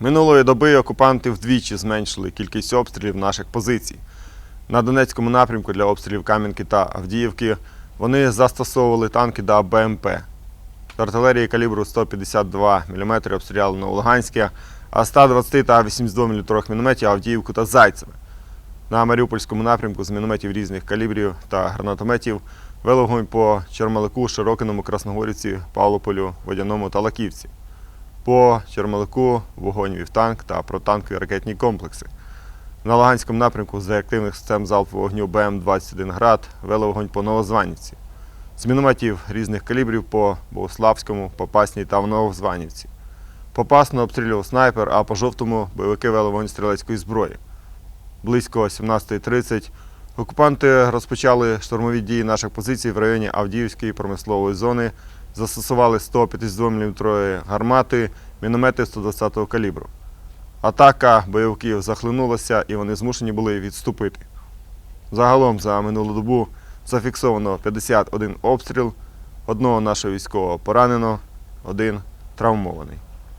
Минулої доби окупанти вдвічі зменшили кількість обстрілів наших позицій. На Донецькому напрямку для обстрілів Кам'янки та Авдіївки вони застосовували танки та БМП. З артилерії калібру 152 мм обстріляли на Луганське, а 120 та 82 мм мінометів Авдіївку та Зайцеве. На Маріупольському напрямку з мінометів різних калібрів та гранатометів вели вогонь по Чермалику, Широкиному, Красногорівці, Павлополю, Водяному та Лаківці. По Чермалику вогонь вів танк та протанкові ракетні комплекси. На Луганському напрямку з реактивних систем залпового вогню БМ-21 град вели вогонь по Новозванівці. З мінометів різних калібрів по Богославському, Попасній та Новозванівці. Попасно обстрілював снайпер, а по жовтому бойовики вели вогонь стрілецької зброї. Близько 17.30 окупанти розпочали штурмові дії наших позицій в районі Авдіївської промислової зони, застосували 152 мм гармати, міномети 120-го калібру. Атака бойовиків захлинулася і вони змушені були відступити. Загалом за минулу добу зафіксовано 51 обстріл, одного нашого військового поранено, один травмований.